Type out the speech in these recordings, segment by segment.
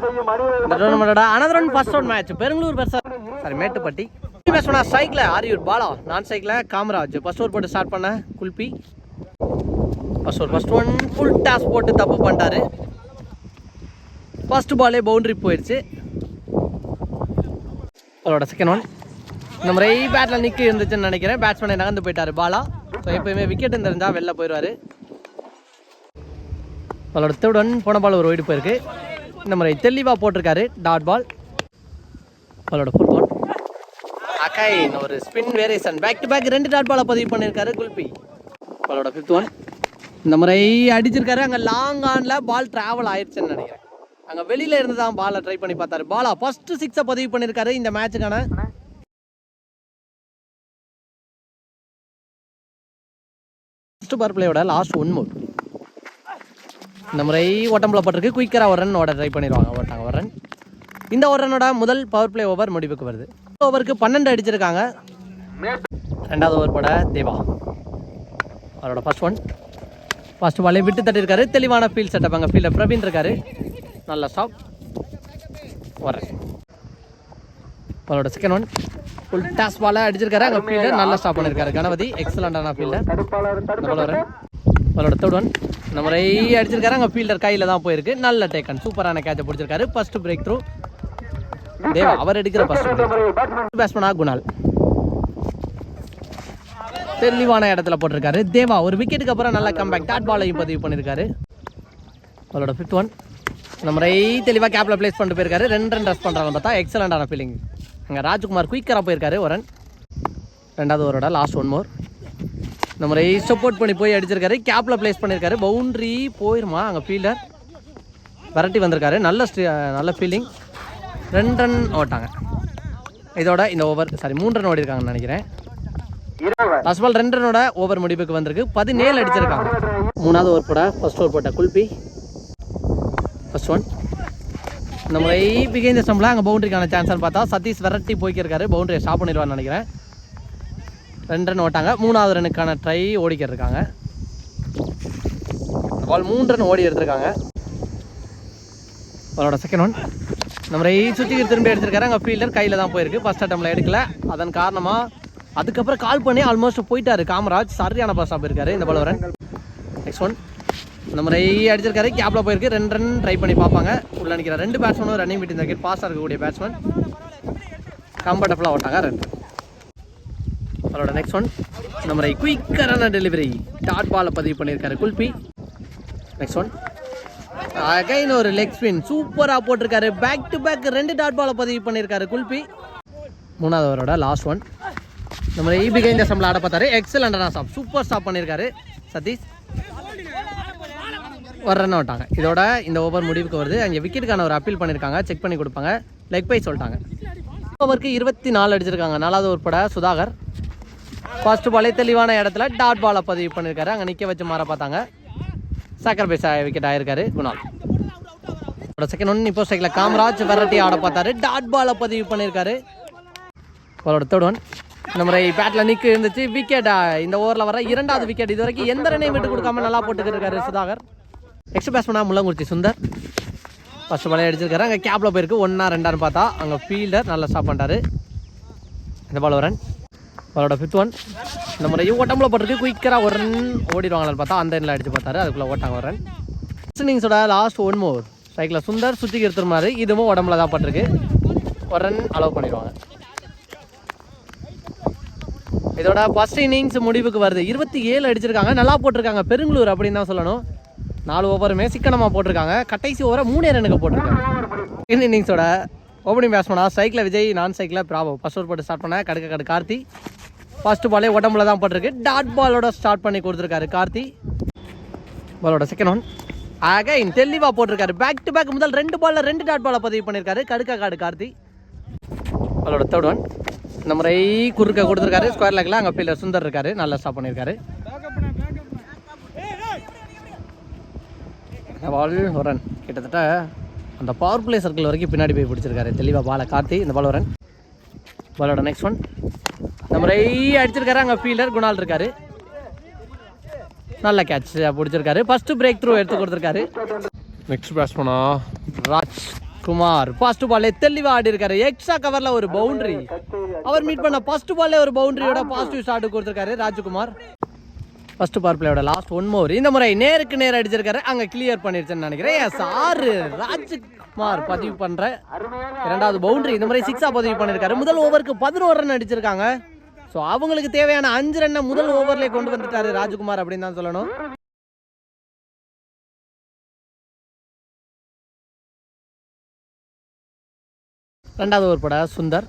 இந்த another one first round match Perungalur பெருசா sorry Mettupatti. பேசுனா சைக்கிள் ஆரியூர் பாலா நான் சைக்கிள் காமராஜ். ஃபர்ஸ்ட் ஓவர் போட்டு ஸ்டார்ட் பண்ண kulfi. First over first one full toss போட்டு தப்பு பண்ணிட்டாரு. ஃபர்ஸ்ட் பாலே பவுண்டரி போயிடுச்சு. அவரோட செகண்ட் ஒன் இந்த முறை பேட்டில் நிற்க இருந்துச்சுன்னு நினைக்கிறேன். பேட்ஸ்மேனை நகர்ந்து போயிட்டாரு பாலா. ஸோ எப்பயுமே விக்கெட் தெரிஞ்சால் வெளில போயிடுவார். அவரோட தேர்ட் ஒன் போன பால் ஒரு ஒயிட் போயிருக்கு. இந்த முறை தெளிவாக போட்டிருக்காரு டாட் பால். அவளோட ஃபோர்த் ஒன் அகைன் ஒரு spin variation back to back ரெண்டு டாட் பாலை பதிவு பண்ணியிருக்காரு குல்பி. அவளோட ஃபிஃப்த் ஒன் இந்த முறை அடிச்சிருக்காரு. அங்கே லாங் ஆனில் பால் ட்ராவல் ஆயிடுச்சுன்னு நினைக்கிறேன். அங்கே வெளியில் இருந்து தான் பாலை ட்ரை பண்ணி பார்த்தாரு. பாலா ஃபர்ஸ்ட் சிக்ஸை பதிவு பண்ணியிருக்காரு இந்த மேட்சுக்கான ஃபர்ஸ்ட் பவர் பிளேயோட லாஸ்ட் ஒன் மூவ் இந்த முறை ஓட்டம்பில் போட்டிருக்கு குயிக்கராக ஒரு ரன் ஓட ட்ரை பண்ணிடுவாங்க. ஓட்டாங்க ஒரு ரன் இந்த ஒரு ரன்னோட முதல் பவர் பிளே ஓவர் முடிவுக்கு வருது. ஓவருக்கு பன்னெண்டு அடிச்சிருக்காங்க. ரெண்டாவது ஓவர் போட தேவா. அவரோட ஃபர்ஸ்ட் ஒன் ஃபர்ஸ்ட் பாலே விட்டு தட்டிருக்காரு தெளிவான ஃபீல்ட் செட்டப் அங்கே. ஃபீல்டர் பிரவீன் இருக்காரு. நல்ல ஸ்டாப் வரேன் அவரோட செகண்ட் ஒன் ஃபுல் டாஸ் பாலை அடிச்சிருக்காரு. அங்கே ஃபீல்டர் நல்ல ஸ்டாப் பண்ணியிருக்காரு கணபதி எக்ஸலண்டான ஃபீல்டர் வரேன் அவரோட தேர்ட் ஒன் இந்த அடிச்சிருக்காரு. அங்கே ஃபீல்டர் கையில் தான் போயிருக்கு. நல்ல டேக்கன் சூப்பரான கேட்சை பிடிச்சிருக்காரு. ஃபர்ஸ்ட் பிரேக் த்ரூ தேவா அவர் எடுக்கிற ஃபர்ஸ்ட் பேட்ஸ்மனா குணால். தெளிவான இடத்துல போட்டிருக்காரு. தேவா ஒரு விக்கெட்டுக்கு அப்புறம் நல்ல கம்பேக் டாட் பாலையும் பதிவு பண்ணியிருக்காரு அவரோட ஃபிஃப்த் ஒன் நம்ம ரை தெளிவாக கேப்பில் ப்ளேஸ் பண்ணிட்டு போயிருக்காரு. ரெண்டு ரன் ரஸ் பண்ணுறாங்க பார்த்தா எக்ஸலண்டான ஃபீலிங் அங்கே ராஜ்குமார் குயிக்கராக போயிருக்காரு ஒரு ரன் ரெண்டாவது ஓவரோட லாஸ்ட் ஒன் மோர் இந்த முறை சப்போர்ட் பண்ணி போய் அடிச்சிருக்காரு. கேப்பில் ப்ளேஸ் பண்ணியிருக்காரு பவுண்ட்ரி போயிருமா? அங்கே ஃபீல்டர் விரட்டி வந்திருக்காரு. நல்ல ஸ்டி- நல்ல ஃபீலிங் ரெண்டு ரன் ஓட்டாங்க. இதோட இந்த ஓவர் சாரி மூணு ரன் ஓடி இருக்காங்கன்னு நினைக்கிறேன் லாஸ்ட் பால் ரெண்டு ரனோட ஓவர் முடிவுக்கு வந்திருக்கு. பதினேழு அடிச்சிருக்காங்க. மூணாவது ஓவர் போட ஃபர்ஸ்ட் ஓவர் போட்ட குல்பி. ஃபர்ஸ்ட் ஒன் இந்த முறை பிகைந்த ஸ்டம்பில் அங்கே பவுண்டரிக்கான சான்ஸ்னு பார்த்தா சதீஷ் விரட்டி போய்க்கிருக்காரு. பவுண்டரியை ஸ்டாப் பண்ணிடுவான்னு நினைக்கிறேன். ரெண்டு ரன் ஓட்டாங்க. மூணாவது ரனுக்கான ட்ரை ஓடிக்கிட்டு இருக்காங்க பால் மூணு ரன் ஓடி எடுத்திருக்காங்க. அவரோட செகண்ட் ஒன் நம்ம முறை சுற்றி திரும்பி எடுத்திருக்காரு. அங்கே ஃபீல்டர் கையில் தான் போயிருக்கு. ஃபஸ்ட் அட்டம்ல எடுக்கல. அதன் காரணமாக அதுக்கப்புறம் கால் பண்ணி ஆல்மோஸ்ட் போயிட்டாரு. காமராஜ் சரியான பாஸ் போயிருக்காரு. இந்த பால் ரன் நெக்ஸ்ட் ஒன் இந்த முறை அடிச்சிருக்காரு. கேப்பில் போயிருக்கு. ரெண்டு ரன் ட்ரை பண்ணி பார்ப்பாங்க. உள்ள நிற்கிற ரெண்டு பேட்ஸ்மேனும் ரன்னிங் விட்டு இந்த பாஸாக இருக்கக்கூடிய பேட்ஸ்மேன் கம்ஃபர்டபுளாக ஓட்டாங்க. ரெண்டு அதோட நெக்ஸ்ட் ஒன் இந்த முறை குயிக்கரான டெலிவரி டாட் பாலை பதிவு பண்ணியிருக்காரு குல்பி. நெக்ஸ்ட் ஒன் அகைன் ஒரு லெக் ஸ்பின் சூப்பராக போட்டிருக்காரு. பேக் டு பேக் ரெண்டு டாட் பாலை பதிவு பண்ணியிருக்காரு குல்பி. மூணாவது லாஸ்ட் ஒன் நம்ம மாதிரி ஈபி கைந்த சம்பளம் ஆட பார்த்தாரு. எக்ஸலண்டான ஸ்டாப் சூப்பர் ஸ்டாப் பண்ணியிருக்காரு. சதீஷ். ஒரு ரன் விட்டாங்க இதோட இந்த ஓவர் முடிவுக்கு வருது. அங்கே விக்கெட்டுக்கான ஒரு அப்பீல் பண்ணியிருக்காங்க. செக் பண்ணி கொடுப்பாங்க. லெக் பை சொல்லிட்டாங்க. ஓவருக்கு இருபத்தி நாலு அடிச்சிருக்காங்க. நாலாவது உட்பட சுதாகர். ஃபர்ஸ்ட் பாலே தெளிவான இடத்துல டாட் பாலை பதிவு பண்ணியிருக்காரு அங்கே நிற்க வச்சு மாற பார்த்தாங்க. சக்கர் விக்கெட் ஆயிருக்காரு குணால். செகண்ட் ஒன் இப்போ சைக்கில் காமராஜ் வெரைட்டி ஆட பார்த்தாரு. டாட் பாலை பதிவு பண்ணியிருக்காரு அவரோட தேர்ட் ஒன் இந்த முறை பேட்டில் நிற்கு இருந்துச்சு. விக்கெட் இந்த ஓவரில் வர இரண்டாவது விக்கெட் இது வரைக்கும் எந்த ரனையும் விட்டு கொடுக்காம நல்லா போட்டுக்கிட்டு இருக்காரு சுதாகர். நெக்ஸ்ட் பேட்ஸ்மேனா முள்ளங்குறிச்சி சுந்தர். ஃபர்ஸ்ட் பாலே அடிச்சிருக்காரு. அங்கே கேப்பில் போயிருக்கு. ஒன்றா ரெண்டான்னு பார்த்தா அங்கே ஃபீல்டர் நல்லா ஸ்டாப் பண்ணிட்டாரு. இந்த பால் வரேன் அவரோட ஃபிஃப்த் ஒன் இந்த முறை ஓட்டம்பில் போட்டிருக்கு. குயிக்கராக ஒரு ரன் ஓடிடுவாங்களான்னு பார்த்தா அந்த எண்ணில் அடிச்சு பார்த்தாரு. அதுக்குள்ளே ஓட்டாங்க ஒரு ரன் இன்னிங்ஸோட லாஸ்ட் ஒன் மோர் சைக்கிளை சுந்தர் சுற்றிக்கு எடுத்துருமாரு இதுவும் உடம்புல தான் பட்டிருக்கு. ஒரு ரன் அலோவ் பண்ணிடுவாங்க. இதோட ஃபர்ஸ்ட் இன்னிங்ஸ் முடிவுக்கு வருது. இருபத்தி ஏழு அடிச்சிருக்காங்க. நல்லா போட்டிருக்காங்க. பெருங்களூர் அப்படின்னு தான் சொல்லணும். நாலு ஓவருமே சிக்கனமாக போட்டிருக்காங்க. கடைசி ஓவரை மூணு ரனுக்கு போட்டிருக்காங்க. செகண்ட் இன்னிங்ஸோட ஓப்பனிங் பேட்ஸ்மனா சைக்கிளில் விஜய் நான் சைக்கிளில் பிராபோ ஃபஸ்ட் ஓவர் போட்டு ஸ்டார்ட் பண்ண கடுக்க கடு கார்த்தி. ஃபர்ஸ்ட் பாலே உடம்புல தான் போட்டிருக்கு. டாட் பாலோட ஸ்டார்ட் பண்ணி கொடுத்துருக்காரு கார்த்தி. பாலோட செகண்ட் ஒன் அகைன் தெளிவாக போட்டிருக்காரு. பேக் டு பேக் முதல் ரெண்டு பாலில் ரெண்டு டாட் பாலை பதிவு பண்ணியிருக்காரு. கடுக்க காடு கார்த்தி. பாலோட தேர்ட் ஒன் இந்த முறை குறுக்க கொடுத்துருக்காரு. ஸ்கொயர் லெக்கில் அங்கே ஃபீல்டர் சுந்தர் இருக்காரு. நல்லா ஸ்டாப் பண்ணியிருக்காரு. பால் ஒரு ரன் கிட்டத்தட்ட அந்த பவர் பிளே சர்க்கிள் வரைக்கும் பின்னாடி போய் பிடிச்சிருக்காரு. தெளிவாக பாலை கார்த்தி. இந்த பால் ரன் பாலோட நெக்ஸ்ட் ஒன் இந்த முறை அடிச்சிருக்காரு. அங்கே ஃபீல்டர் குணால் இருக்காரு. நல்ல கேட்ச் பிடிச்சிருக்காரு. ஃபர்ஸ்ட் பிரேக் த்ரூ எடுத்து கொடுத்துருக்காரு. நெக்ஸ்ட் பேட்ஸ்மனா ராஜ் குமார் ஃபர்ஸ்ட் பால்லே தெளிவா ஆடி இருக்காரு. எக்ஸ்ட்ரா கவர்ல ஒரு பவுண்டரி அவர் மீட் பண்ண ஃபர்ஸ்ட் பால்லே ஒரு பவுண்டரியோட பாசிட்டிவ் ஸ்டார்ட் கொடுத்திருக்காரு ராஜ்குமார். ஃபர்ஸ்ட் பவர் பிளேயோட லாஸ்ட் ஒன் மோர் இந்த முறை நேருக்கு நேர் அடிச்சிருக்காரு. அங்க கிளியர் பண்ணிருச்சுன்னு நினைக்கிறேன். எஸ் ஆறு ராஜ்குமார் பதிவு பண்ற இரண்டாவது பவுண்டரி இந்த முறை சிக்ஸா பதிவு பண்ணிருக்காரு. முதல் ஓவருக்கு பதினோரு ரன் அடிச்சிருக்காங்க. ஸோ அவங்களுக்கு தேவையான அஞ்சு ரன்னை முதல் ஓவரில் கொண்டு வந்துட்டாரு ராஜ்குமார் அப்படின்னு தான் சொல்லணும். ரெண்டாவது ஓவர் பட சுந்தர்.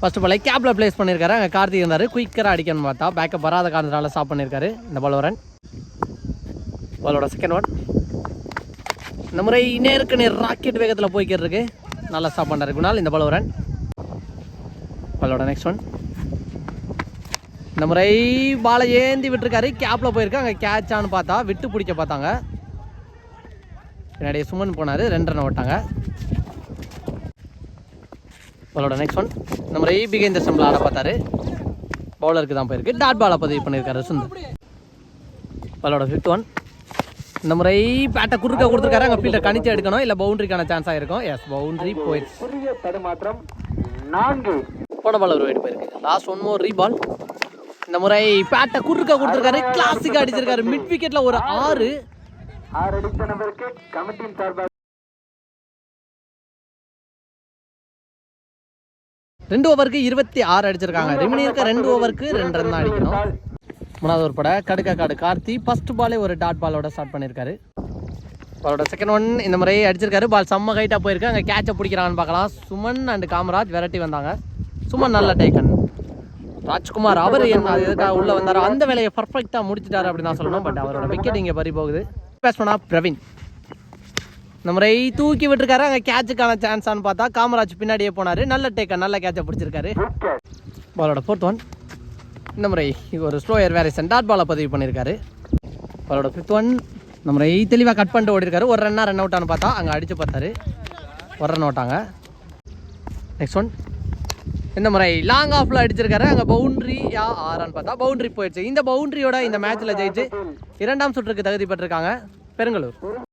ஃபர்ஸ்ட் பாலை கேப்பில் ப்ளேஸ் பண்ணியிருக்காரு அங்கே கார்த்திக் இருந்தார். குயிக்கராக அடிக்கணும்னு பார்த்தா பேக்கப் வராத காரணத்தினால ஸ்டாப் பண்ணியிருக்காரு இந்த பால் ரன் பாலோட செகண்ட் ஒன் இந்த முறை நேருக்கு நேர் ராக்கெட் வேகத்தில் போய்க்கிட்டு இருக்கு. நல்லா ஸ்டாப் பண்ணுறாரு குணால். இந்த பால் ரன் பாலோட நெக்ஸ்ட் ஒன் இந்த முறை பாலை ஏந்தி விட்டுருக்காரு. கேப்பில் போயிருக்கு அங்கே கேட்சான்னு பார்த்தா விட்டு பிடிக்க பார்த்தாங்க. பின்னாடியே சுமன் போனார். ரெண்டு ரன் ஓட்டாங்க. பாலோட நெக்ஸ்ட் ஒன் இந்த முறை பிகேந்தர் சம்பளம் ஆட பார்த்தாரு. பவுலருக்கு தான் போயிருக்கு. டாட் பாலை பதிவு பண்ணியிருக்காரு சுந்தர். பாலோட ஃபிஃப்த் ஒன் இந்த முறை பேட்டை குறுக்க கொடுத்துருக்காரு. அங்கே ஃபீல்டை கணிச்சு எடுக்கணும். இல்லை பவுண்டரிக்கான சான்ஸ் ஆகிருக்கும் எஸ் பவுண்டரி போயிடுச்சு. நான்கு. போன பால் ஒரு வெயிட் போயிருக்கு. லாஸ்ட் ஒன் மோர் ரீபால் இந்த முறை பேட்டை குறுக்க கொடுத்துருக்காரு. கிளாசிக் அடிச்சிருக்காரு. மிட் விக்கெட்ல ஒரு ஆறு. ஆறு. அடித்த நபருக்கு கமிட்டியின் சார்பாக ரெண்டு ஓவருக்கு இருபத்தி ஆறு அடிச்சிருக்காங்க. ரிமினி இருக்க ரெண்டு ஓவருக்கு ரெண்டு ரன் தான் அடிக்கணும். மூணாவது ஒரு பட. கடுக்க காடு கார்த்தி ஃபர்ஸ்ட் பாலே ஒரு டாட் பாலோட ஸ்டார்ட் பண்ணியிருக்காரு பாலோட செகண்ட் ஒன் இந்த முறை அடிச்சிருக்காரு. பால் செம்ம ஹைட்டாக போயிருக்கு. அங்கே கேட்சை பிடிக்கிறாங்கன்னு பார்க்கலாம். சுமன் அண்ட் காமராஜ் விரட்டி வந்தாங்க. சுமன் நல்ல டேக்கன் ராஜ்குமார் அவர் என்ன எதுக்காக உள்ள வந்தாரோ அந்த வேலையை பர்ஃபெக்டாக முடிச்சிட்டாரு அப்படின்னு தான் சொல்லணும். பட் அவரோட விக்கெட் இங்கே பறி போகுது. பேட்ஸ்மனா பிரவீன் இந்த முறை தூக்கி விட்டுருக்காரு. அங்கே கேட்சுக்கான சான்ஸான்னு பார்த்தா காமராஜ் பின்னாடியே போனார். நல்ல டேக்கன் நல்ல கேட்சை பிடிச்சிருக்காரு. பாலோட ஃபோர்த் ஒன் இந்த முறை ஒரு ஸ்லோயர் வேரியேஷன் டாட் பாலை பதிவு பண்ணியிருக்காரு பாலோட ஃபிஃப்த் ஒன் இந்த முறை தெளிவாக கட் பண்ணிட்டு ஓடிருக்காரு. ஒரு ரன்னா ரன் அவுட்டான்னு பார்த்தா அங்கே அடிச்சு பார்த்தாரு. ஒரு ரன் அவுட்டாங்க நெக்ஸ்ட் ஒன் இந்த முறை லாங் ஆஃப்ல அடிச்சிருக்காரு. அங்கே பவுண்ட்ரி யா ஆறான்னு பார்த்தா பவுண்டரி போயிடுச்சு. இந்த பவுண்டரியோட இந்த மேட்ச்சில் ஜெயிச்சு இரண்டாம் சுற்றுக்கு தகுதி பெற்றிருக்காங்க பெருங்கலூர்